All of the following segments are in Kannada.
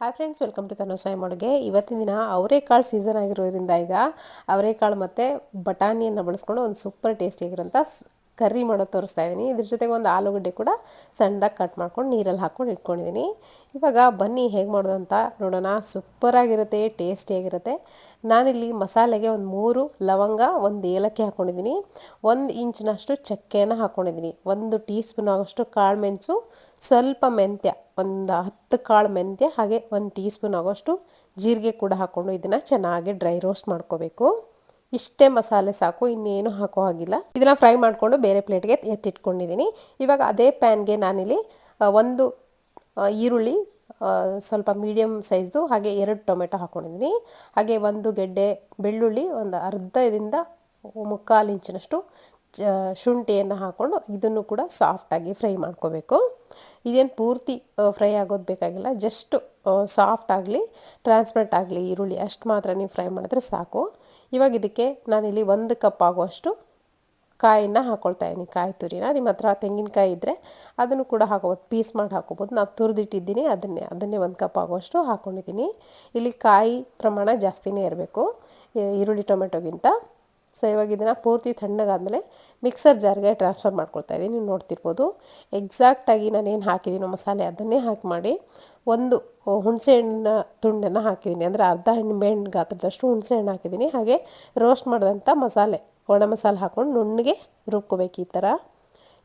Hi friends welcome to Tanusai ಮೊಡಗೆ ಇವತ್ತಿನ ದಿನ ಅವರೆಕಾಳು ಸೀಸನ್ ಆಗಿರೋದ್ರಿಂದ ಈಗ ಅವರೆಕಾಳು ಮತ್ತು ಬಟಾಣಿಯನ್ನು ಬಳಸ್ಕೊಂಡು ಒಂದು ಸೂಪರ್ ಟೇಸ್ಟಿಯಾಗಿರೋಂಥ ಕರ್ರಿ ಮಾಡೋದು ತೋರಿಸ್ತಾ ಇದ್ದೀನಿ ಇದ್ರ ಜೊತೆಗೆ ಒಂದು ಆಲೂಗಡ್ಡೆ ಕೂಡ ಸಣ್ಣದಾಗಿ ಕಟ್ ಮಾಡ್ಕೊಂಡು ನೀರಲ್ಲಿ ಹಾಕ್ಕೊಂಡು ಇಟ್ಕೊಂಡಿದ್ದೀನಿ ಇವಾಗ ಬನ್ನಿ ಹೇಗೆ ಮಾಡೋದು ಅಂತ ನೋಡೋಣ. ಸೂಪರಾಗಿರುತ್ತೆ ಟೇಸ್ಟಿಯಾಗಿರುತ್ತೆ ನಾನಿಲ್ಲಿ ಮಸಾಲೆಗೆ ಒಂದು ಮೂರು ಲವಂಗ, ಒಂದು ಏಲಕ್ಕಿ ಹಾಕ್ಕೊಂಡಿದ್ದೀನಿ ಒಂದು ಇಂಚಿನಷ್ಟು ಚಕ್ಕೆನ ಹಾಕ್ಕೊಂಡಿದ್ದೀನಿ ಒಂದು ಟೀ ಸ್ಪೂನ್ ಆಗೋಷ್ಟು ಕಾಳು ಮೆಣಸು, ಸ್ವಲ್ಪ ಮೆಂತ್ಯ, ಒಂದು ಹತ್ತು ಕಾಳು ಮೆಂತ್ಯ, ಹಾಗೆ ಒಂದು ಟೀ ಸ್ಪೂನ್ ಆಗೋಷ್ಟು ಜೀರಿಗೆ ಕೂಡ ಹಾಕ್ಕೊಂಡು ಇದನ್ನು ಚೆನ್ನಾಗಿ ಡ್ರೈ ರೋಸ್ಟ್ ಮಾಡ್ಕೋಬೇಕು. ಇಷ್ಟೇ ಮಸಾಲೆ ಸಾಕು, ಇನ್ನೇನು ಹಾಕೋ ಹಾಗಿಲ್ಲ. ಇದನ್ನ ಫ್ರೈ ಮಾಡಿಕೊಂಡು ಬೇರೆ ಪ್ಲೇಟ್ಗೆ ಎತ್ತಿಟ್ಕೊಂಡಿದ್ದೀನಿ ಇವಾಗ ಅದೇ ಪ್ಯಾನ್ಗೆ ನಾನಿಲ್ಲಿ ಒಂದು ಈರುಳ್ಳಿ ಸ್ವಲ್ಪ ಮೀಡಿಯಮ್ ಸೈಜ್ದು ಹಾಗೆ ಎರಡು ಟೊಮೆಟೊ ಹಾಕ್ಕೊಂಡಿದ್ದೀನಿ ಹಾಗೆ ಒಂದು ಗೆಡ್ಡೆ ಬೆಳ್ಳುಳ್ಳಿ, ಒಂದು ಅರ್ಧದಿಂದ ಮುಕ್ಕಾಲು ಇಂಚಿನಷ್ಟು ಶುಂಠಿಯನ್ನು ಹಾಕ್ಕೊಂಡು ಇದನ್ನು ಕೂಡ ಸಾಫ್ಟಾಗಿ ಫ್ರೈ ಮಾಡ್ಕೋಬೇಕು. ಇದೇನು ಪೂರ್ತಿ ಫ್ರೈ ಆಗೋದು ಬೇಕಾಗಿಲ್ಲ. ಜಸ್ಟ್ ಸಾಫ್ಟ್ ಆಗಲಿ ಟ್ರಾನ್ಸ್ಪರೆಂಟ್ ಆಗಲಿ ಈರುಳ್ಳಿ ಅಷ್ಟು ಮಾತ್ರ ನೀವು ಫ್ರೈ ಮಾಡಿದ್ರೆ ಸಾಕು. ಇವಾಗ ಇದಕ್ಕೆ ನಾನಿಲ್ಲಿ ಒಂದು ಕಪ್ ಆಗುವಷ್ಟು ಕಾಯಿನ ಹಾಕ್ಕೊಳ್ತಾ ಇದ್ದೀನಿ. ಕಾಯಿ ತುರಿನ. ನಿಮ್ಮ ಹತ್ರ ತೆಂಗಿನಕಾಯಿ ಇದ್ದರೆ ಅದನ್ನು ಕೂಡ ಹಾಕೋಬೋದು. ಪೀಸ್ ಮಾಡಿ ಹಾಕೋಬೋದು. ನಾನು ತುರಿದಿಟ್ಟಿದ್ದೀನಿ. ಅದನ್ನೇ ಅದನ್ನೇ ಒಂದು ಕಪ್ ಆಗುವಷ್ಟು ಹಾಕ್ಕೊಂಡಿದ್ದೀನಿ ಇಲ್ಲಿ ಕಾಯಿ ಪ್ರಮಾಣ ಜಾಸ್ತಿನೇ ಇರಬೇಕು. ಈರುಳ್ಳಿ, ಟೊಮೆಟೊಗಿಂತ. ಸೊ ಇವಾಗ ಇದನ್ನು ಪೂರ್ತಿ ತಣ್ಣಗಾದಮೇಲೆ ಮಿಕ್ಸರ್ ಜಾರ್ಗೆ ಟ್ರಾನ್ಸ್ಫರ್ ಮಾಡ್ಕೊಳ್ತಾ ಇದ್ದೀನಿ. ನೀವು ನೋಡ್ತಿರ್ಬೋದು. ಎಕ್ಸಾಕ್ಟಾಗಿ ನಾನು ಏನು ಹಾಕಿದ್ದೀನೋ ಮಸಾಲೆ ಅದನ್ನೇ ಹಾಕಿ ಮಾಡಿ ಒಂದು ಹುಣಸೆ ಹಣ್ಣಿನ ತುಂಡನ್ನು ಹಾಕಿದ್ದೀನಿ. ಅಂದರೆ ಅರ್ಧ ನಿಂಬೆಹಣ್ಣು ಗಾತ್ರದಷ್ಟು ಹುಣಸೆ ಹಣ್ಣು ಹಾಕಿದ್ದೀನಿ. ಹಾಗೆ ರೋಸ್ಟ್ ಮಾಡಿದಂಥ ಮಸಾಲೆ, ಒಣ ಮಸಾಲೆ ಹಾಕ್ಕೊಂಡು ನುಣ್ಣಗೆ ರುಬ್ಕೋಬೇಕು ಈ ಥರ.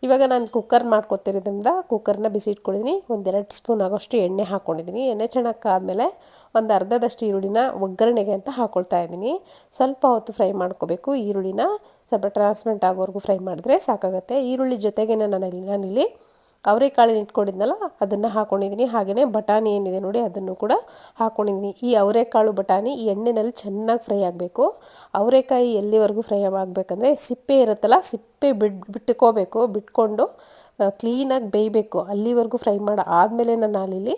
ಇವಾಗ ನಾನು ಕುಕ್ಕರ್ ಮಾಡ್ಕೊತಿರೋದ್ರಿಂದ ಕುಕ್ಕರ್ನ ಬಿಸಿ ಇಟ್ಕೊಂಡಿದ್ದೀನಿ ಒಂದೆರಡು ಸ್ಪೂನ್ ಆಗೋಷ್ಟು ಎಣ್ಣೆ ಹಾಕ್ಕೊಂಡಿದ್ದೀನಿ ಎಣ್ಣೆ ಚೆನ್ನಾಗಾದ್ಮೇಲೆ ಒಂದು ಅರ್ಧದಷ್ಟು ಈರುಳ್ಳಿನ ಒಗ್ಗರಣೆಗೆ ಅಂತ ಹಾಕ್ಕೊಳ್ತಾ ಇದ್ದೀನಿ. ಸ್ವಲ್ಪ ಹೊತ್ತು ಫ್ರೈ ಮಾಡ್ಕೋಬೇಕು. ಈರುಳ್ಳಿನ ಸ್ವಲ್ಪ ಟ್ರಾನ್ಸ್ಮೆಂಟ್ ಆಗೋವರೆಗೂ ಫ್ರೈ ಮಾಡಿದ್ರೆ ಸಾಕಾಗುತ್ತೆ. ಈರುಳ್ಳಿ ಜೊತೆಗೆ ನಾನು ನಾನಿಲ್ಲಿ ಅವರೆಕಾಳಿನ ಇಟ್ಕೊಂಡಿದ್ನಲ್ಲ, ಅದನ್ನು ಹಾಕ್ಕೊಂಡಿದ್ದೀನಿ ಹಾಗೆಯೇ ಬಟಾಣಿ ಏನಿದೆ ನೋಡಿ, ಅದನ್ನು ಕೂಡ ಹಾಕ್ಕೊಂಡಿದ್ದೀನಿ ಈ ಅವರೆಕಾಳು ಬಟಾಣಿ ಈ ಎಣ್ಣೆಯಲ್ಲಿ ಚೆನ್ನಾಗಿ ಫ್ರೈ ಆಗಬೇಕು. ಅವರೆಕಾಯಿ ಎಲ್ಲಿವರೆಗೂ ಫ್ರೈ ಆಗಬೇಕಂದ್ರೆ ಸಿಪ್ಪೆ ಇರುತ್ತಲ್ಲ, ಸಿಪ್ಪೆ ಬಿಡ್ ಬಿಟ್ಕೋಬೇಕು ಬಿಟ್ಕೊಂಡು ಕ್ಲೀನಾಗಿ ಬೇಯಬೇಕು. ಅಲ್ಲಿವರೆಗೂ ಫ್ರೈ ಮಾಡಿ, ಆದಮೇಲೆ ನಾನು ಅಲ್ಲಿ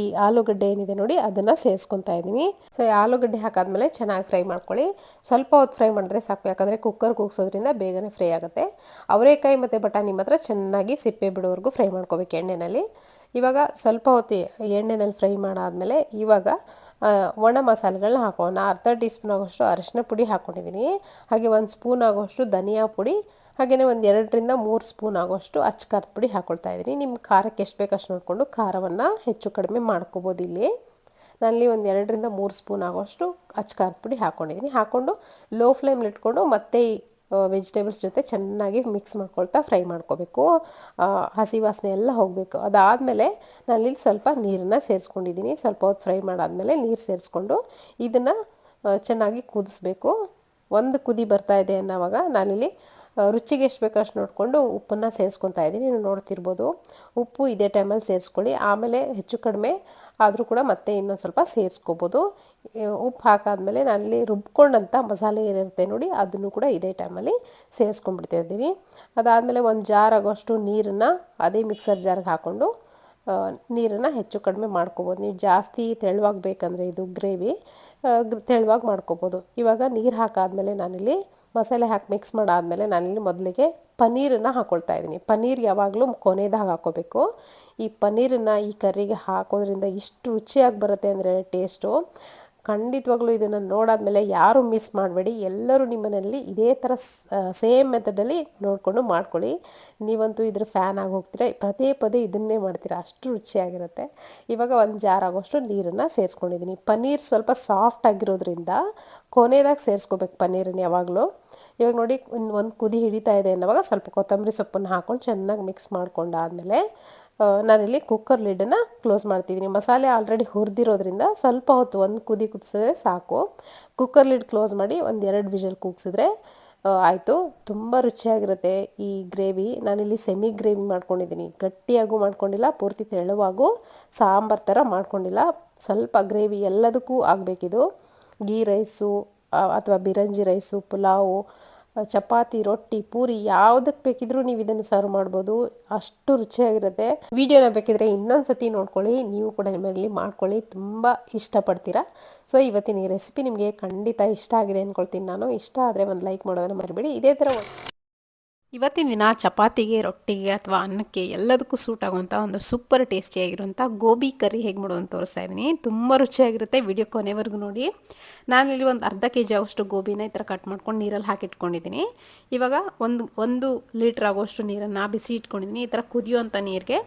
ಈ ಆಲೂಗಡ್ಡೆ ಏನಿದೆ ನೋಡಿ, ಅದನ್ನು ಸೇರಿಸ್ಕೊತಾ ಇದ್ದೀನಿ ಸೊ ಈ ಆಲೂಗಡ್ಡೆ ಹಾಕಾದ್ಮೇಲೆ ಚೆನ್ನಾಗಿ ಫ್ರೈ ಮಾಡ್ಕೊಳ್ಳಿ. ಸ್ವಲ್ಪ ಹೊತ್ತು ಫ್ರೈ ಮಾಡಿದ್ರೆ ಸಾಕು, ಯಾಕಂದರೆ ಕುಕ್ಕರ್ ಕೂಗಿಸೋದ್ರಿಂದ ಬೇಗನೆ ಫ್ರೈ ಆಗುತ್ತೆ. ಅವರೇಕಾಯಿ ಮತ್ತು ಬಟಾಣಿ ಮಾತ್ರ ಚೆನ್ನಾಗಿ ಸಿಪ್ಪೆ ಬಿಡೋವರೆಗೂ ಫ್ರೈ ಮಾಡ್ಕೋಬೇಕು ಎಣ್ಣೆಯಲ್ಲಿ ಇವಾಗ ಸ್ವಲ್ಪ ಹೊತ್ತಿ ಎಣ್ಣೆನಲ್ಲಿ ಫ್ರೈ ಮಾಡಾದಮೇಲೆ ಇವಾಗ ಒಣ ಮಸಾಲೆಗಳನ್ನ ಹಾಕೋಣ. ಅರ್ಧ ಟೀ ಸ್ಪೂನ್ ಆಗೋಷ್ಟು ಅರಿಶಿನ ಪುಡಿ ಹಾಕ್ಕೊಂಡಿದ್ದೀನಿ ಹಾಗೆ ಒಂದು ಸ್ಪೂನ್ ಆಗೋಷ್ಟು ಧನಿಯಾ ಪುಡಿ. ಹಾಗೆಯೇ ಒಂದು ಎರಡರಿಂದ ಮೂರು ಸ್ಪೂನ್ ಆಗೋಷ್ಟು ಅಚ್ಚ ಖಾರದ ಪುಡಿ ಹಾಕ್ಕೊಳ್ತಾ ಇದ್ದೀನಿ. ನಿಮ್ಮ ಖಾರಕ್ಕೆ ಎಷ್ಟು ಬೇಕು ಅಷ್ಟು ನೋಡಿಕೊಂಡು ಖಾರವನ್ನು ಹೆಚ್ಚು ಕಡಿಮೆ ಮಾಡ್ಕೋಬೋದು ಇಲ್ಲಿ. ನಾನಲ್ಲಿ ಒಂದು ಎರಡರಿಂದ ಮೂರು ಸ್ಪೂನ್ ಆಗೋಷ್ಟು ಅಚ್ಚ ಖಾರದ ಪುಡಿ ಹಾಕ್ಕೊಂಡಿದ್ದೀನಿ ಹಾಕ್ಕೊಂಡು ಲೋ ಫ್ಲೇಮ್ಲಿ ಇಟ್ಕೊಂಡು ಮತ್ತೆ ವೆಜಿಟೇಬಲ್ಸ್ ಜೊತೆ ಚೆನ್ನಾಗಿ ಮಿಕ್ಸ್ ಮಾಡ್ಕೊಳ್ತಾ ಫ್ರೈ ಮಾಡ್ಕೋಬೇಕು. ಹಸಿ ವಾಸನೆ ಎಲ್ಲ ಹೋಗಬೇಕು. ಅದಾದಮೇಲೆ ನಾನಿಲ್ಲಿ ಸ್ವಲ್ಪ ನೀರನ್ನು ಸೇರಿಸ್ಕೊಂಡಿದ್ದೀನಿ. ಸ್ವಲ್ಪ ಹೊತ್ತು ಫ್ರೈ ಮಾಡಾದಮೇಲೆ ನೀರು ಸೇರಿಸ್ಕೊಂಡು ಇದನ್ನು ಚೆನ್ನಾಗಿ ಕುದಿಸ್ಬೇಕು. ಒಂದು ಕುದಿ ಬರ್ತಾ ಇದೆ ಅನ್ನೋವಾಗ ನಾನಿಲ್ಲಿ ರುಚಿಗೆ ಎಷ್ಟು ಬೇಕೋ ಅಷ್ಟು ನೋಡಿಕೊಂಡು ಉಪ್ಪನ್ನು ಸೇರಿಸ್ಕೊತಾ ಇದ್ದೀನಿ. ನೀವು ನೋಡ್ತಿರ್ಬೋದು, ಉಪ್ಪು ಇದೇ ಟೈಮಲ್ಲಿ ಸೇರಿಸ್ಕೊಳ್ಳಿ. ಆಮೇಲೆ ಹೆಚ್ಚು ಕಡಿಮೆ ಆದರೂ ಕೂಡ ಮತ್ತೆ ಇನ್ನೊಂದು ಸ್ವಲ್ಪ ಸೇರಿಸ್ಕೋಬೋದು. ಉಪ್ಪು ಹಾಕಾದ್ಮೇಲೆ ನಾನಲ್ಲಿ ರುಬ್ಕೊಂಡಂಥ ಮಸಾಲೆ ಏನಿರುತ್ತೆ ನೋಡಿ, ಅದನ್ನು ಕೂಡ ಇದೇ ಟೈಮಲ್ಲಿ ಸೇರಿಸ್ಕೊಂಡ್ಬಿಡ್ತಾ ಇದ್ದೀನಿ. ಅದಾದಮೇಲೆ ಒಂದು ಜಾರ್ ಆಗೋಷ್ಟು ನೀರನ್ನು ಅದೇ ಮಿಕ್ಸರ್ ಜಾರ್ಗೆ ಹಾಕ್ಕೊಂಡು ನೀರನ್ನು ಹೆಚ್ಚು ಕಡಿಮೆ ಮಾಡ್ಕೋಬೋದು. ನೀವು ಜಾಸ್ತಿ ತೆಳುವಾಗಿ ಬೇಕಂದರೆ ಇದು ಗ್ರೇವಿ ತೆಳುವಾಗಿ ಮಾಡ್ಕೋಬೋದು. ಇವಾಗ ನೀರು ಹಾಕಾದ್ಮೇಲೆ ನಾನಿಲ್ಲಿ ಮಸಾಲೆ ಹಾಕಿ ಮಿಕ್ಸ್ ಮಾಡಾದಮೇಲೆ ನಾನಿಲ್ಲಿ ಮೊದಲಿಗೆ ಪನ್ನೀರನ್ನು ಹಾಕ್ಕೊಳ್ತಾ ಇದ್ದೀನಿ. ಪನ್ನೀರ್ ಯಾವಾಗಲೂ ಕೊನೆದಾಗ ಹಾಕೋಬೇಕು. ಈ ಪನ್ನೀರನ್ನು ಈ ಕರ್ರಿಗೆ ಹಾಕೋದ್ರಿಂದ ಇಷ್ಟು ರುಚಿಯಾಗಿ ಬರುತ್ತೆ ಅಂದರೆ ಟೇಸ್ಟು ಖಂಡಿತವಾಗ್ಲೂ ಇದನ್ನು ನೋಡಾದ್ಮೇಲೆ ಯಾರು ಮಿಸ್ ಮಾಡಬೇಡಿ. ಎಲ್ಲರೂ ನಿಮ್ಮನೆಯಲ್ಲಿ ಇದೇ ಥರ ಸೇಮ್ ಮೆಥಡಲ್ಲಿ ನೋಡಿಕೊಂಡು ಮಾಡ್ಕೊಳ್ಳಿ. ನೀವಂತೂ ಇದ್ರ ಫ್ಯಾನ್ ಆಗಿ ಹೋಗ್ತೀರ, ಪದೇ ಪದೇ ಇದನ್ನೇ ಮಾಡ್ತೀರಾ, ಅಷ್ಟು ರುಚಿಯಾಗಿರುತ್ತೆ. ಇವಾಗ ಒಂದು ಜಾರ್ ಆಗೋಷ್ಟು ನೀರನ್ನು ಸೇರಿಸ್ಕೊಂಡಿದ್ದೀನಿ. ಪನ್ನೀರ್ ಸ್ವಲ್ಪ ಸಾಫ್ಟ್ ಆಗಿರೋದ್ರಿಂದ ಕೊನೆದಾಗ ಸೇರಿಸ್ಕೋಬೇಕು ಪನ್ನೀರನ್ನು ಯಾವಾಗಲೂ. ಇವಾಗ ನೋಡಿ, ಒಂದು ಕುದಿ ಹಿಡಿತಾ ಇದೆ ಅನ್ನೋವಾಗ ಸ್ವಲ್ಪ ಕೊತ್ತಂಬರಿ ಸೊಪ್ಪನ್ನು ಹಾಕ್ಕೊಂಡು ಚೆನ್ನಾಗಿ ಮಿಕ್ಸ್ ಮಾಡ್ಕೊಂಡಾದಮೇಲೆ ನಾನಿಲ್ಲಿ ಕುಕ್ಕರ್ ಲಿಡನ್ನು ಕ್ಲೋಸ್ ಮಾಡ್ತಿದ್ದೀನಿ. ಮಸಾಲೆ ಆಲ್ರೆಡಿ ಹುರಿದಿರೋದ್ರಿಂದ ಸ್ವಲ್ಪ ಹೊತ್ತು ಒಂದು ಕುದಿ ಕುದಿಸಿದ್ರೆ ಸಾಕು. ಕುಕ್ಕರ್ ಲಿಡ್ ಕ್ಲೋಸ್ ಮಾಡಿ ಒಂದು ಎರಡು ವಿಷಲ್ ಕೂಗಿಸಿದ್ರೆ ಆಯಿತು. ತುಂಬ ರುಚಿಯಾಗಿರುತ್ತೆ ಈ ಗ್ರೇವಿ ನಾನಿಲ್ಲಿ ಸೆಮಿ ಗ್ರೇವಿ ಮಾಡ್ಕೊಂಡಿದ್ದೀನಿ. ಗಟ್ಟಿಯಾಗೂ ಮಾಡ್ಕೊಂಡಿಲ್ಲ, ಪೂರ್ತಿ ತೆಳುವಾಗೂ ಸಾಂಬಾರು ಥರ ಮಾಡ್ಕೊಂಡಿಲ್ಲ. ಸ್ವಲ್ಪ ಗ್ರೇವಿ ಎಲ್ಲದಕ್ಕೂ ಆಗಬೇಕಿದು. ಗೀ ರೈಸು ಅಥವಾ ಬಿರಂಜಿ ರೈಸು ಪುಲಾವು ಚಪಾತಿ, ರೊಟ್ಟಿ, ಪೂರಿ ಯಾವುದಕ್ಕೆ ಬೇಕಿದ್ರೂ ನೀವು ಇದನ್ನು ಸರ್ವ್ ಮಾಡ್ಬೋದು. ಅಷ್ಟು ರುಚಿಯಾಗಿರುತ್ತೆ. ವಿಡಿಯೋನ ಬೇಕಿದ್ರೆ ಇನ್ನೊಂದು ಸತಿ ನೋಡ್ಕೊಳ್ಳಿ. ನೀವು ಕೂಡ ನಿಮ್ಮಲ್ಲಿ ಮಾಡ್ಕೊಳ್ಳಿ. ತುಂಬ ಇಷ್ಟಪಡ್ತೀರಾ. ಸೊ ಇವತ್ತಿನ ಈ ರೆಸಿಪಿ ನಿಮಗೆ ಖಂಡಿತ ಇಷ್ಟ ಆಗಿದೆ ಅಂದ್ಕೊಳ್ತೀನಿ ನಾನು. ಇಷ್ಟ ಆದರೆ ಒಂದು ಲೈಕ್ ಮಾಡೋದನ್ನು ಮರಿಬೇಡಿ. ಇದೇ ಥರ ಇವತ್ತಿನ ದಿನ ಚಪಾತಿಗೆ, ರೊಟ್ಟಿಗೆ ಅಥವಾ ಅನ್ನಕ್ಕೆ ಎಲ್ಲದಕ್ಕೂ ಸೂಟ್ ಆಗುವಂಥ ಒಂದು ಸೂಪರ್ ಟೇಸ್ಟಿಯಾಗಿರುವಂಥ ಗೋಬಿ ಕರಿ ಹೇಗೆ ಮಾಡೋದು ತೋರಿಸ್ತಾ ಇದ್ದೀನಿ. ತುಂಬ ರುಚಿಯಾಗಿರುತ್ತೆ. ವಿಡಿಯೋ ಕೊನೆವರೆಗೂ ನೋಡಿ. ನಾನಿಲ್ಲಿ ಒಂದು ಅರ್ಧ ಕೆ ಜಿ ಆಗೋಷ್ಟು ಗೋಬಿನ ಈ ಥರ ಕಟ್ ಮಾಡ್ಕೊಂಡು ನೀರಲ್ಲಿ ಹಾಕಿಟ್ಕೊಂಡಿದ್ದೀನಿ ಇವಾಗ ಒಂದು ಒಂದು ಲೀಟ್ರ್ ಆಗೋಷ್ಟು ನೀರನ್ನು ಬಿಸಿ ಇಟ್ಕೊಂಡಿದ್ದೀನಿ. ಈ ಥರ ಕುದಿಯುವಂಥ ನೀರಿಗೆ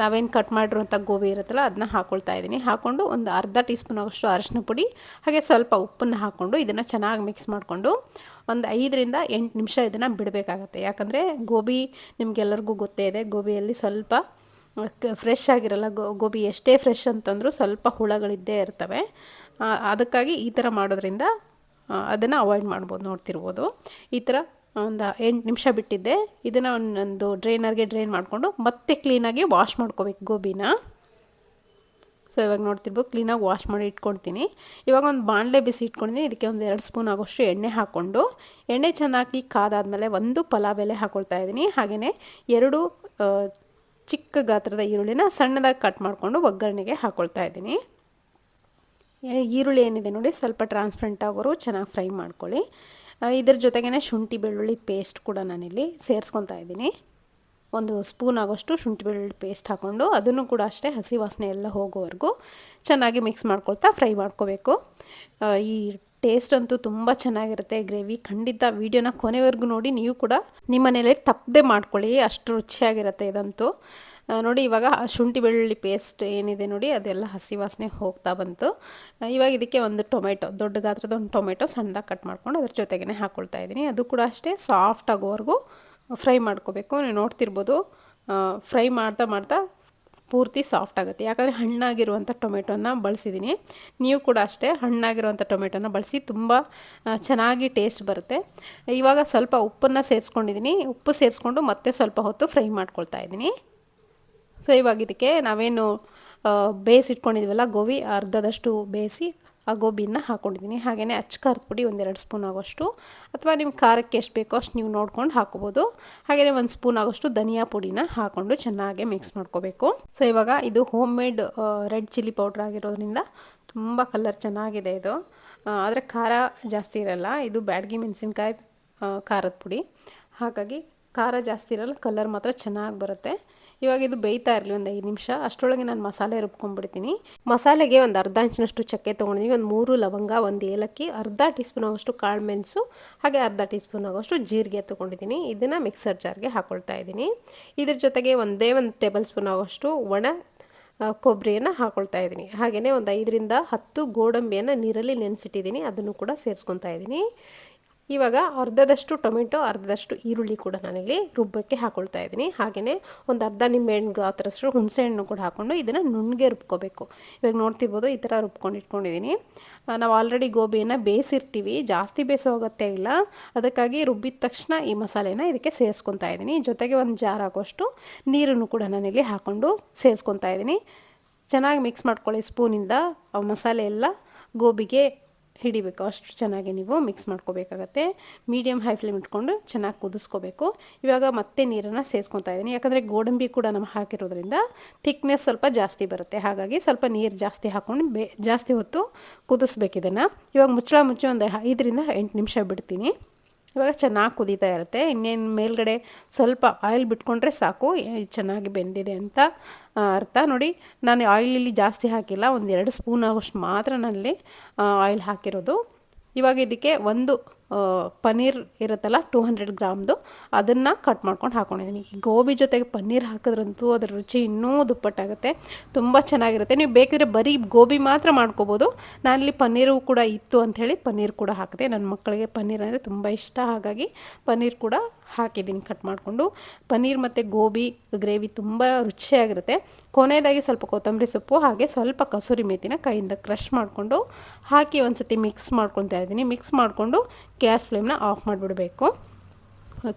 ನಾವೇನು ಕಟ್ ಮಾಡಿರುವಂಥ ಗೋಬಿ ಇರುತ್ತಲ್ಲ, ಅದನ್ನ ಹಾಕೊಳ್ತಾ ಇದ್ದೀನಿ. ಹಾಕ್ಕೊಂಡು ಒಂದು ಅರ್ಧ ಟೀ ಸ್ಪೂನ್ ಆಗೋಷ್ಟು ಅರಶಿನ ಪುಡಿ, ಹಾಗೆ ಸ್ವಲ್ಪ ಉಪ್ಪನ್ನು ಹಾಕ್ಕೊಂಡು ಇದನ್ನು ಚೆನ್ನಾಗಿ ಮಿಕ್ಸ್ ಮಾಡಿಕೊಂಡು ಒಂದು ಐದರಿಂದ ಎಂಟು ನಿಮಿಷ ಇದನ್ನು ಬಿಡಬೇಕಾಗತ್ತೆ. ಯಾಕಂದರೆ ಗೋಬಿ ನಿಮಗೆಲ್ಲರಿಗೂ ಗೊತ್ತೇ ಇದೆ. ಗೋಬಿಯಲ್ಲಿ ಸ್ವಲ್ಪ ಫ್ರೆಶ್ ಆಗಿರಲ್ಲ ಗೋಬಿ ಎಷ್ಟೇ ಫ್ರೆಶ್ ಅಂತಂದರೂ ಸ್ವಲ್ಪ ಹುಳಗಳಿದ್ದೇ ಇರ್ತವೆ. ಅದಕ್ಕಾಗಿ ಈ ಥರ ಮಾಡೋದ್ರಿಂದ ಅದನ್ನು ಅವಾಯ್ಡ್ ಮಾಡ್ಬೋದು, ನೋಡ್ತಿರ್ಬೋದು. ಈ ಥರ ಒಂದು ಎಂಟು ನಿಮಿಷ ಬಿಟ್ಟಿದ್ದೆ. ಇದನ್ನು ಒಂದೊಂದು ಡ್ರೈನರ್ಗೆ ಡ್ರೈನ್ ಮಾಡಿಕೊಂಡು ಮತ್ತೆ ಕ್ಲೀನಾಗಿ ವಾಶ್ ಮಾಡ್ಕೋಬೇಕು ಗೋಬಿನ. ಸೊ ಇವಾಗ ನೋಡ್ತಿರ್ಬೋದು ಕ್ಲೀನಾಗಿ ವಾಶ್ ಮಾಡಿ ಇಟ್ಕೊಳ್ತೀನಿ ಇವಾಗ ಒಂದು ಬಾಣಲೆ ಬಿಸಿ ಇಟ್ಕೊಂಡಿದ್ದೀನಿ. ಇದಕ್ಕೆ ಒಂದು ಎರಡು ಸ್ಪೂನ್ ಆಗೋಷ್ಟು ಎಣ್ಣೆ ಹಾಕ್ಕೊಂಡು, ಎಣ್ಣೆ ಚೆನ್ನಾಗಿ ಕಾದಾದಮೇಲೆ ಒಂದು ಪಲಾವ್ ಎಲೆ ಹಾಕ್ಕೊಳ್ತಾ ಇದ್ದೀನಿ. ಹಾಗೆಯೇ ಎರಡು ಚಿಕ್ಕ ಗಾತ್ರದ ಈರುಳ್ಳಿನ ಸಣ್ಣದಾಗಿ ಕಟ್ ಮಾಡಿಕೊಂಡು ಒಗ್ಗರಣೆಗೆ ಹಾಕ್ಕೊಳ್ತಾ ಇದ್ದೀನಿ. ಈರುಳ್ಳಿ ಏನಿದೆ ನೋಡಿ, ಸ್ವಲ್ಪ ಟ್ರಾನ್ಸ್ಪರೆಂಟ್ ಆಗೋರು ಚೆನ್ನಾಗಿ ಫ್ರೈ ಮಾಡ್ಕೊಳ್ಳಿ. ಇದ್ರ ಜೊತೆಗೇ ಶುಂಠಿ ಬೆಳ್ಳುಳ್ಳಿ ಪೇಸ್ಟ್ ಕೂಡ ನಾನಿಲ್ಲಿ ಸೇರಿಸ್ಕೊತಾ ಇದ್ದೀನಿ. ಒಂದು ಸ್ಪೂನ್ ಆಗೋಷ್ಟು ಶುಂಠಿ ಬೆಳ್ಳುಳ್ಳಿ ಪೇಸ್ಟ್ ಹಾಕ್ಕೊಂಡು ಅದನ್ನು ಕೂಡ ಅಷ್ಟೇ ಹಸಿ ವಾಸನೆ ಎಲ್ಲ ಹೋಗೋವರೆಗೂ ಚೆನ್ನಾಗಿ ಮಿಕ್ಸ್ ಮಾಡ್ಕೊಳ್ತಾ ಫ್ರೈ ಮಾಡ್ಕೋಬೇಕು. ಈ ಟೇಸ್ಟ್ ಅಂತೂ ತುಂಬ ಚೆನ್ನಾಗಿರುತ್ತೆ ಗ್ರೇವಿ. ಖಂಡಿತ ವೀಡಿಯೋನ ಕೊನೆವರೆಗೂ ನೋಡಿ, ನೀವು ಕೂಡ ನಿಮ್ಮ ಮನೇಲಿ ತಪ್ಪದೆ ಮಾಡ್ಕೊಳ್ಳಿ, ಅಷ್ಟು ರುಚಿಯಾಗಿರುತ್ತೆ ಇದಂತೂ. ನೋಡಿ, ಇವಾಗ ಶುಂಠಿ ಬೆಳ್ಳುಳ್ಳಿ ಪೇಸ್ಟ್ ಏನಿದೆ ನೋಡಿ, ಅದೆಲ್ಲ ಹಸಿ ವಾಸನೆ ಹೋಗ್ತಾ ಬಂತು. ಇವಾಗ ಇದಕ್ಕೆ ಒಂದು ಟೊಮೆಟೊ, ದೊಡ್ಡ ಗಾತ್ರದ ಒಂದು ಟೊಮೆಟೊ ಸಣ್ಣದಾಗಿ ಕಟ್ ಮಾಡ್ಕೊಂಡು ಅದ್ರ ಜೊತೆಗೇ ಹಾಕ್ಕೊಳ್ತಾ ಇದ್ದೀನಿ. ಅದು ಕೂಡ ಅಷ್ಟೇ ಸಾಫ್ಟ್ ಆಗೋವರೆಗೂ ಫ್ರೈ ಮಾಡ್ಕೋಬೇಕು, ನೀವು ನೋಡ್ತಿರ್ಬೋದು. ಫ್ರೈ ಮಾಡ್ತಾ ಮಾಡ್ತಾ ಪೂರ್ತಿ ಸಾಫ್ಟ್ ಆಗುತ್ತೆ. ಯಾಕಂದರೆ ಹಣ್ಣಾಗಿರುವಂಥ ಟೊಮೆಟೊನ ಬಳಸಿದ್ದೀನಿ. ನೀವು ಕೂಡ ಅಷ್ಟೇ ಹಣ್ಣಾಗಿರುವಂಥ ಟೊಮೆಟೊನ ಬಳಸಿ ತುಂಬ ಚೆನ್ನಾಗಿ ಟೇಸ್ಟ್ ಬರುತ್ತೆ. ಇವಾಗ ಸ್ವಲ್ಪ ಉಪ್ಪನ್ನು ಸೇರಿಸ್ಕೊಂಡಿದ್ದೀನಿ. ಉಪ್ಪು ಸೇರಿಸ್ಕೊಂಡು ಮತ್ತೆ ಸ್ವಲ್ಪ ಹೊತ್ತು ಫ್ರೈ ಮಾಡ್ಕೊಳ್ತಾ ಇದ್ದೀನಿ. ಸೊ, ಇವಾಗ ಇದಕ್ಕೆ ನಾವೇನು ಬೇಯಿಸಿಟ್ಕೊಂಡಿದ್ದೀವಲ್ಲ ಗೋಬಿ, ಅರ್ಧದಷ್ಟು ಬೇಯಿಸಿ ಆ ಗೋಬಿನ ಹಾಕ್ಕೊಂಡಿದ್ದೀನಿ ಹಾಗೆಯೇ ಪುಡಿ ಒಂದೆರಡು ಸ್ಪೂನ್ ಆಗೋಷ್ಟು, ಅಥವಾ ನಿಮ್ಮ ಖಾರಕ್ಕೆ ಎಷ್ಟು ಬೇಕೋ ಅಷ್ಟು ನೀವು ನೋಡ್ಕೊಂಡು ಹಾಕೋಬೋದು. ಹಾಗೆಯೇ ಒಂದು ಸ್ಪೂನ್ ಆಗೋಷ್ಟು ಧನಿಯಾ ಪುಡಿನ ಹಾಕ್ಕೊಂಡು ಚೆನ್ನಾಗಿ ಮಿಕ್ಸ್ ಮಾಡ್ಕೋಬೇಕು. ಸೊ ಇವಾಗ ಇದು home made red chilli powder ಆಗಿರೋದ್ರಿಂದ ತುಂಬ ಕಲರ್ ಚೆನ್ನಾಗಿದೆ ಇದು. ಆದರೆ ಖಾರ ಜಾಸ್ತಿ ಇರಲ್ಲ. ಇದು ಬ್ಯಾಡ್ಗಿ ಮೆಣಸಿನ್ಕಾಯಿ ಖಾರದ ಪುಡಿ. ಹಾಗಾಗಿ ಖಾರ ಜಾಸ್ತಿ ಇರಲ್ಲ ಕಲರ್ ಮಾತ್ರ ಚೆನ್ನಾಗಿ ಬರುತ್ತೆ. ಇವಾಗ ಇದು ಬೇಯ್ತಾ ಇರಲಿ ಒಂದು ಐದು ನಿಮಿಷ. ಅಷ್ಟರೊಳಗೆ ನಾನು ಮಸಾಲೆ ರುಬ್ಕೊಂಡ್ಬಿಡ್ತೀನಿ. ಮಸಾಲೆಗೆ ಒಂದು ಅರ್ಧ ಇಂಚಿನಷ್ಟು ಚಕ್ಕೆ ತೊಗೊಂಡಿದ್ದೀನಿ ಒಂದು ಮೂರು ಲವಂಗ, ಒಂದು ಏಲಕ್ಕಿ, ಅರ್ಧ ಟೀ ಸ್ಪೂನ್ ಆಗೋಷ್ಟು ಕಾಳು ಮೆಣಸು, ಹಾಗೆ ಅರ್ಧ ಟೀ ಸ್ಪೂನ್ ಆಗೋಷ್ಟು ಜೀರಿಗೆ ತೊಗೊಂಡಿದ್ದೀನಿ ಇದನ್ನು ಮಿಕ್ಸರ್ ಜಾರ್ಗೆ ಹಾಕೊಳ್ತಾ ಇದ್ದೀನಿ ಇದ್ರ ಜೊತೆಗೆ ಒಂದೇ ಒಂದು ಟೇಬಲ್ ಸ್ಪೂನ್ ಆಗೋಷ್ಟು ಒಣ ಕೊಬ್ಬರಿಯನ್ನು ಹಾಕೊಳ್ತಾ ಇದ್ದೀನಿ ಹಾಗೆಯೇ ಒಂದು ಐದರಿಂದ ಹತ್ತು ಗೋಡಂಬಿಯನ್ನು ನೀರಲ್ಲಿ ನೆನೆಸಿಟ್ಟಿದ್ದೀನಿ ಅದನ್ನು ಕೂಡ ಸೇರಿಸ್ಕೊತಾ ಇದ್ದೀನಿ ಇವಾಗ ಅರ್ಧದಷ್ಟು ಟೊಮೆಟೊ, ಅರ್ಧದಷ್ಟು ಈರುಳ್ಳಿ ಕೂಡ ನಾನಿಲ್ಲಿ ರುಬ್ಬಕ್ಕೆ ಹಾಕೊಳ್ತಾ ಇದ್ದೀನಿ. ಹಾಗೆಯೇ ಒಂದು ಅರ್ಧ ನಿಂಬೆಹಣ್ಣು, ಆ ಥರಷ್ಟು ಹುಣಸೆಹಣ್ಣು ಕೂಡ ಹಾಕ್ಕೊಂಡು ಇದನ್ನು ನುಣ್ಣಗೆ ರುಬ್ಕೋಬೇಕು. ಇವಾಗ ನೋಡ್ತಿರ್ಬೋದು ಈ ಥರ ರುಬ್ಕೊಂಡು ಇಟ್ಕೊಂಡಿದ್ದೀನಿ. ನಾವು ಆಲ್ರೆಡಿ ಗೋಬಿಯನ್ನು ಬೇಯಿಸಿರ್ತೀವಿ. ಜಾಸ್ತಿ ಬೇಯಿಸೋ ಇಲ್ಲ. ಅದಕ್ಕಾಗಿ ರುಬ್ಬಿದ ತಕ್ಷಣ ಈ ಮಸಾಲೆನ ಇದಕ್ಕೆ ಸೇರಿಸ್ಕೊತಾ ಇದ್ದೀನಿ. ಜೊತೆಗೆ ಒಂದು ಜಾರ್ ಹಾಕೋಷ್ಟು ನೀರನ್ನು ಕೂಡ ನಾನಿಲ್ಲಿ ಹಾಕ್ಕೊಂಡು ಸೇರಿಸ್ಕೊತಾ ಇದ್ದೀನಿ. ಚೆನ್ನಾಗಿ ಮಿಕ್ಸ್ ಮಾಡ್ಕೊಳ್ಳಿ ಸ್ಪೂನಿಂದ ಮಸಾಲೆ ಎಲ್ಲ. ಗೋಬಿಗೆ ಹಿಡಿಬೇಕು. ಅಷ್ಟು ಚೆನ್ನಾಗಿ ನೀವು ಮಿಕ್ಸ್ ಮಾಡ್ಕೋಬೇಕಾಗತ್ತೆ. ಮೀಡಿಯಮ್ ಹೈ ಫ್ಲೇಮ್ ಇಟ್ಕೊಂಡು ಚೆನ್ನಾಗಿ ಕುದಿಸ್ಕೋಬೇಕು. ಇವಾಗ ಮತ್ತೆ ನೀರನ್ನು ಸೇರಿಸ್ಕೊತಾ ಇದ್ದೀನಿ. ಯಾಕಂದರೆ ಗೋಡಂಬಿ ಕೂಡ ನಾವು ಹಾಕಿರೋದ್ರಿಂದ ಥಿಕ್ನೆಸ್ ಸ್ವಲ್ಪ ಜಾಸ್ತಿ ಬರುತ್ತೆ. ಹಾಗಾಗಿ ಸ್ವಲ್ಪ ನೀರು ಜಾಸ್ತಿ ಹಾಕ್ಕೊಂಡು ಜಾಸ್ತಿ ಹೊತ್ತು ಕುದಿಸ್ಬೇಕಿದನ್ನು. ಇವಾಗ ಮುಚ್ಚಳ ಮುಚ್ಚಿ ಒಂದು ಐದರಿಂದ ಎಂಟು ನಿಮಿಷ ಬಿಡ್ತೀನಿ. ಇವಾಗ ಚೆನ್ನಾಗಿ ಕುದೀತಾ ಇರುತ್ತೆ. ಇನ್ನೇನು ಮೇಲ್ಗಡೆ ಸ್ವಲ್ಪ ಆಯಿಲ್ ಬಿಟ್ಕೊಂಡ್ರೆ ಸಾಕು. ಚೆನ್ನಾಗಿ ಬೆಂದಿದೆ ಅಂತ ಅರ್ಥ. ನೋಡಿ, ನಾನು ಆಯಿಲಲ್ಲಿ ಜಾಸ್ತಿ ಹಾಕಿಲ್ಲ. ಒಂದು ಎರಡು ಸ್ಪೂನ್ ಆಗೋಷ್ಟು ಮಾತ್ರ ನಾನಲ್ಲಿ ಆಯಿಲ್ ಹಾಕಿರೋದು. ಇವಾಗ ಇದಕ್ಕೆ ಒಂದು ಪನ್ನೀರ್ ಇರುತ್ತಲ್ಲ ಟೂ ಹಂಡ್ರೆಡ್ ಗ್ರಾಮ್ದು, ಅದನ್ನು ಕಟ್ ಮಾಡ್ಕೊಂಡು ಹಾಕ್ಕೊಂಡಿದ್ದೀನಿ ಈ ಗೋಬಿ ಜೊತೆಗೆ ಪನ್ನೀರ್ ಹಾಕಿದ್ರಂತೂ ಅದರ ರುಚಿ ಇನ್ನೂ ದುಪ್ಪಟ್ಟಾಗುತ್ತೆ. ತುಂಬ ಚೆನ್ನಾಗಿರುತ್ತೆ. ನೀವು ಬೇಕಿದ್ರೆ ಬರೀ ಗೋಬಿ ಮಾತ್ರ ಮಾಡ್ಕೋಬೋದು. ನಾನಲ್ಲಿ ಪನ್ನೀರು ಕೂಡ ಇತ್ತು ಅಂಥೇಳಿ ಪನ್ನೀರ್ ಕೂಡ ಹಾಕಿದೆ. ನನ್ನ ಮಕ್ಕಳಿಗೆ ಪನ್ನೀರ್ ಅಂದರೆ ತುಂಬ ಇಷ್ಟ. ಹಾಗಾಗಿ ಪನ್ನೀರ್ ಕೂಡ ಹಾಕಿದ್ದೀನಿ ಕಟ್ ಮಾಡಿಕೊಂಡು ಪನ್ನೀರ್ ಮತ್ತು ಗೋಬಿ, ಗ್ರೇವಿ ತುಂಬ ರುಚಿಯಾಗಿರುತ್ತೆ. ಕೊನೆಯದಾಗಿ ಸ್ವಲ್ಪ ಕೊತ್ತಂಬರಿ ಸೊಪ್ಪು ಹಾಗೆ ಸ್ವಲ್ಪ ಕಸೂರಿ ಮೇತಿನ ಕೈಯಿಂದ ಕ್ರಷ್ ಮಾಡಿಕೊಂಡು ಹಾಕಿ ಒಂದು ಸತಿ ಮಿಕ್ಸ್ ಮಾಡ್ಕೊತಾ ಇದ್ದೀನಿ. ಮಿಕ್ಸ್ ಮಾಡಿಕೊಂಡು ಗ್ಯಾಸ್ ಫ್ಲೇಮ್ನ ಆಫ್ ಮಾಡಿಬಿಡಬೇಕು.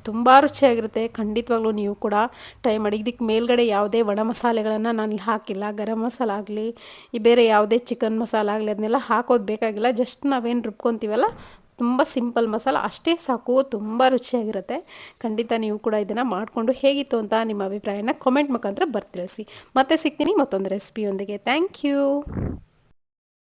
ತುಂಬ ರುಚಿಯಾಗಿರುತ್ತೆ. ಖಂಡಿತವಾಗ್ಲೂ ನೀವು ಕೂಡ ಟ್ರೈ ಮಾಡಿ. ಇದಕ್ಕೆ ಮೇಲ್ಗಡೆ ಯಾವುದೇ ಒಣ ಮಸಾಲೆಗಳನ್ನು ನಾನು ಹಾಕಿಲ್ಲ. ಗರಂ ಮಸಾಲೆ ಆಗಲಿ ಬೇರೆ ಯಾವುದೇ ಚಿಕನ್ ಮಸಾಲೆ ಆಗಲಿ, ಅದನ್ನೆಲ್ಲ ಹಾಕೋದು ಬೇಕಾಗಿಲ್ಲ. ಜಸ್ಟ್ ನಾವೇನು ರುಬ್ಕೊತೀವಲ್ಲ ತುಂಬ ಸಿಂಪಲ್ ಮಸಾಲ, ಅಷ್ಟೇ ಸಾಕು, ತುಂಬ ರುಚಿಯಾಗಿರುತ್ತೆ. ಖಂಡಿತ ನೀವು ಕೂಡ ಇದನ್ನು ಮಾಡಿಕೊಂಡು ಹೇಗಿತ್ತು ಅಂತ ನಿಮ್ಮ ಅಭಿಪ್ರಾಯನ ಕಾಮೆಂಟ್ ಮುಖಾಂತರ ಬರ್ತಿಳಿಸಿ ಮತ್ತೆ ಸಿಗ್ತೀನಿ ಮತ್ತೊಂದು ರೆಸಿಪಿಯೊಂದಿಗೆ ಥ್ಯಾಂಕ್ ಯು